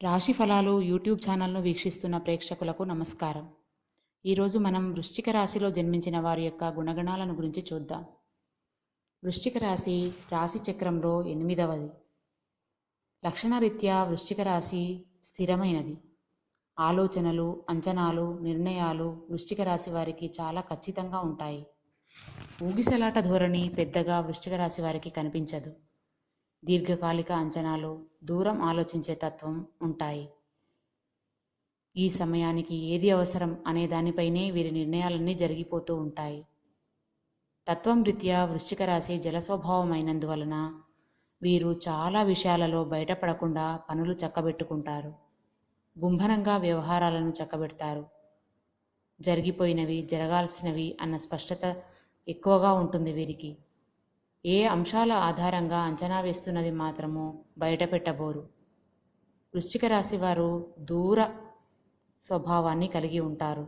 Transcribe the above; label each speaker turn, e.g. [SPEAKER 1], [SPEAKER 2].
[SPEAKER 1] రాశి ఫలాలు యూట్యూబ్ ఛానల్ను వీక్షిస్తున్న ప్రేక్షకులకు నమస్కారం. ఈరోజు మనం వృశ్చిక రాశిలో జన్మించిన వారి యొక్క గుణగణాలను గురించి చూద్దాం. వృశ్చిక రాశి రాశి చక్రంలో ఎనిమిదవది. లక్షణరీత్యా వృశ్చిక రాశి స్థిరమైనది. ఆలోచనలు అంచనాలు నిర్ణయాలు వృశ్చిక రాశి వారికి చాలా ఖచ్చితంగా ఉంటాయి. ఊగిసలాట ధోరణి పెద్దగా వృశ్చిక రాశి వారికి కనిపించదు. దీర్ఘకాలిక అంచనాలు దూరం ఆలోచించే తత్వం ఉంటాయి. ఈ సమయానికి ఏది అవసరం అనే దానిపైనే వీరి నిర్ణయాలన్నీ జరిగిపోతూ ఉంటాయి. తత్వం రీత్యా వృశ్చిక రాశి జల స్వభావమైనందువలన వీరు చాలా విషయాలలో బయటపడకుండా పనులు చక్కబెట్టుకుంటారు. గుంభనంగా వ్యవహారాలను చక్కబెడతారు. జరిగిపోయినవి జరగాల్సినవి అన్న స్పష్టత ఎక్కువగా ఉంటుంది వీరికి. ఏ అంశాల ఆధారంగా అంచనా వేస్తున్నది మాత్రము బయటపెట్టబోరు వృశ్చిక రాశి వారు దూర స్వభావాన్ని కలిగి ఉంటారు.